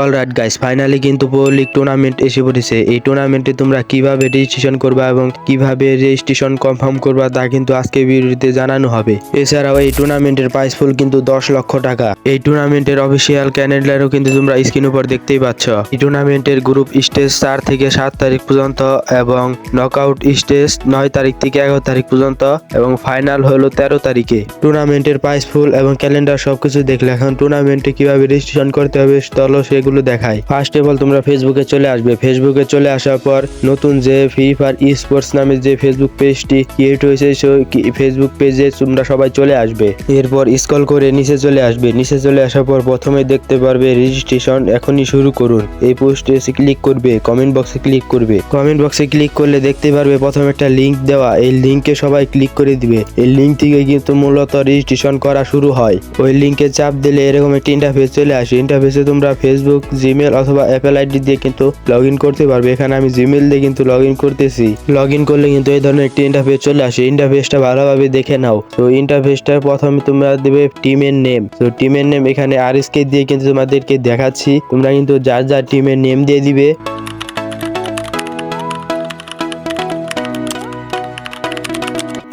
Alright guys finally কিন্তু pro league tournament এসে পড়েছে। এই টুর্নামেন্টে তোমরা কীভাবে রেজিস্ট্রেশন করবা এবং কীভাবে রেজিস্ট্রেশন কনফার্ম করবা তা কিন্তু আজকে ভিডিওতে জানানো হবে। এছাড়াও এই টুর্নামেন্টের প্রাইস ফুল কিন্তু দশ লক্ষ টাকা। এই টুর্নামেন্টের অফিসিয়াল ক্যালেন্ডারও কিন্তু তোমরা স্ক্রিন উপর দেখতেই পাচ্ছ। এই টুর্নামেন্টের গ্রুপ স্টেজ চার থেকে সাত তারিখ পর্যন্ত এবং নকআউট স্টেজ নয় তারিখ থেকে এগারো তারিখ পর্যন্ত এবং ফাইনাল হলো তেরো তারিখে। টুর্নামেন্টের প্রাইস ফুল এবং ক্যালেন্ডার সবকিছু দেখলে এখন টুর্নামেন্টে কীভাবে রেজিস্ট্রেশন করতে হবে চলো সেগুলো দেখায়। ফার্স্ট অফ অল তোমরা ফেসবুকে চলে আসবে। ফেসবুকে চলে আসার পর নতুন যে ফ্রি ফায়ার ই স্পোর্টস নামে যে ফেসবুক পেজটি ক্রিয়েট হয়েছে সেই ফেসবুক পেজে তোমরা সবাই চলে আসবে। এরপর স্ক্রল করে নিচে চলে আসবে। নিচে চলে আসার পর প্রথমে দেখতে পারবে রেজিস্ট্রেশন এখনই শুরু করুন। এই পোস্টে ক্লিক করবে কমেন্ট বক্সে ক্লিক করবে। কমেন্ট বক্সে ক্লিক করলে দেখতে পারবে প্রথমে একটা লিংক দেওয়া। এই লিংকে সবাই ক্লিক করে দিবে। এই লিংক থেকে কিন্তু মূলত রেজিস্ট্রেশন করা শুরু হয়। ওই লিংকে চাপ দিলে এরকম একটি ইন্টারফেস চলে আসে। ইন্টারফেসে তোমরা ফেসবুক জিমেল অথবা অ্যাপেল আইডি দিয়ে কিন্তু লগ করতে পারবে। এখানে আমি জিমেল দিয়ে কিন্তু লগ করতেছি। লগ করলে কিন্তু এই ধরনের একটি ইন্টারফেস চলে আসে। ইন্টারফেসটা ভালোভাবে দেখে নাও। তো ইন্টারফেসটা প্রথমে তোমরা দেবে টিমের নেম তো টিমের নেম এখানে আর দিয়ে কিন্তু তোমাদেরকে দেখাচ্ছি। তোমরা কিন্তু যার যার টিমের নেম দিয়ে দিবে।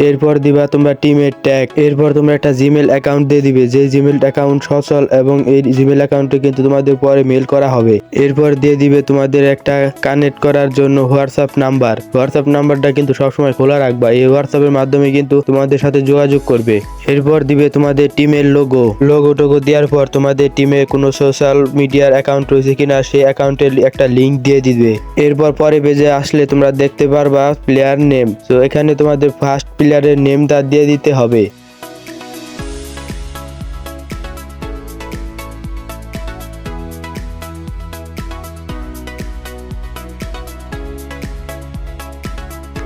এরপর দিবা তোমরা টিমের ট্যাগ এরপর তোমরা একটা জিমেল অ্যাকাউন্ট দিয়ে দিবে। যে জিমেল অ্যাকাউন্ট সচল এবং এই জিমেল অ্যাকাউন্টে কিন্তু তোমাদের পরে মেল করা হবে। এরপর দিয়ে দিবে তোমাদের একটা কানেক্ট করার জন্য হোয়াটসঅ্যাপ নাম্বার হোয়াটসঅ্যাপ নাম্বারটা কিন্তু সবসময় খোলা রাখবা। এই হোয়াটসঅ্যাপের মাধ্যমে কিন্তু তোমাদের সাথে যোগাযোগ করবে। এরপর দিবে তোমাদের টিমের লোগো লোগো টোগো দেওয়ার পর তোমাদের টিমে কোনো সোশ্যাল মিডিয়ার অ্যাকাউন্ট রয়েছে কিনা, সেই অ্যাকাউন্টের একটা লিঙ্ক দিয়ে দিবে। এরপর পরে বেজে আসলে তোমরা দেখতে পারবা প্লেয়ার নেম তো এখানে তোমাদের ফার্স্ট প্লেয়ারের তার দিয়ে দিতে হবে।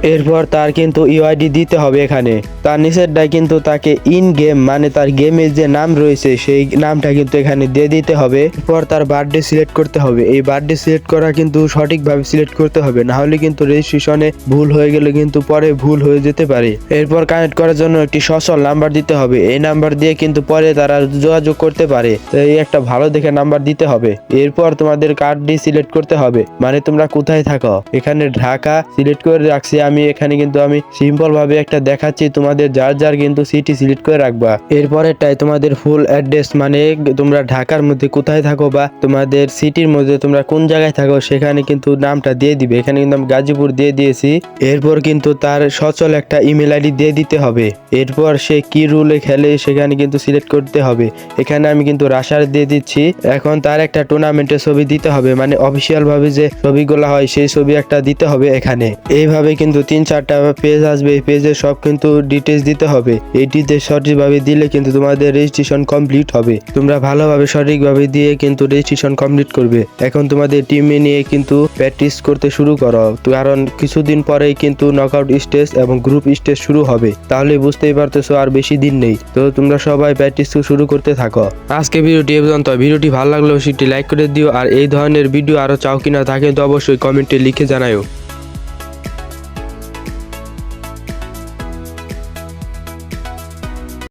এরপর তার কিন্তু ইউআইডি দিতে হবে এখানে। তার নিচেরটায় কিন্তু তাকে ইন গেম মানে তার গেমের যে নাম রয়েছে, সেই নামটা কিন্তু এখানে দিয়ে দিতে হবে। এরপর তার বার্থডে সিলেক্ট করতে হবে। এই বার্থডে সিলেক্ট করা কিন্তু সঠিকভাবে সিলেক্ট করতে হবে, না হলে কিন্তু রেজিস্ট্রেশনে ভুল হয়ে গেলে কিন্তু পরে ভুল হয়ে যেতে পারে। এরপর কানেক্ট করার জন্য একটি সচল নাম্বার দিতে হবে। এই নাম্বার দিয়ে কিন্তু পরে তারা যোগাযোগ করতে পারে। এই একটা ভালো দেখে নাম্বার দিতে হবে। এরপর তোমাদের কার্ডটি সিলেক্ট করতে হবে। মানে তোমরা কোথায় থাকো? এখানে ঢাকা সিলেক্ট করে রাখছি আমি এখানে কিন্তু আমি সিম্পল ভাবে একটা দেখাচ্ছি, তোমাদের যার যার কিন্তু সিটি সিলেক্ট করে রাখবা। এরপরেরটাই তোমাদের ফুল অ্যাড্রেস মানে তোমরা ঢাকার মধ্যে কোথায় থাকো বা তোমাদের সিটির মধ্যে তোমরা কোন জায়গায় থাকো, সেখানে কিন্তু নামটা দিয়ে দিবে। এখানে কিন্তু আমি গাজীপুর দিয়ে দিয়েছি। এরপর কিন্তু তার সচল একটা ইমেল আইডি দিয়ে দিতে হবে। এরপর সে কি রুলে খেলে সেখানে কিন্তু সিলেক্ট করতে হবে। এখানে আমি কিন্তু রাশার দিয়ে দিচ্ছি। এখন তার একটা টুর্নামেন্টের ছবি দিতে হবে মানে অফিসিয়াল ভাবে যে ছবিগুলো হয়, সেই ছবি একটা দিতে হবে এখানে। এইভাবে কিন্তু তিন চারটা পেজ আসবে, এই পেজে সব কিন্তু ডিটেলস দিতে হবে। এই ডিটেলস সঠিকভাবে দিলে কিন্তু তোমাদের রেজিস্ট্রেশন কমপ্লিট হবে। তোমরা ভালোভাবে সঠিকভাবে দিয়ে কিন্তু রেজিস্ট্রেশন কমপ্লিট করবে। এখন তোমাদের টিমে নিয়ে কিন্তু প্র্যাকটিস করতে শুরু করো। কারণ কিছুদিন পরেই কিন্তু নকআউট স্টেজ এবং গ্রুপ স্টেজ শুরু হবে। তাহলে বুঝতেই পারতেছো আর বেশি দিন নেই। তো তোমরা সবাই প্র্যাকটিস শুরু করতে থাকো। আজকে ভিডিওটি পর্যন্ত। ভিডিওটি ভালো লাগলে অবশ্যই লাইক করে দিও। আর এই ধরনের ভিডিও আরও চাও কিনা থাকে তো অবশ্যই কমেন্টে লিখে জানাও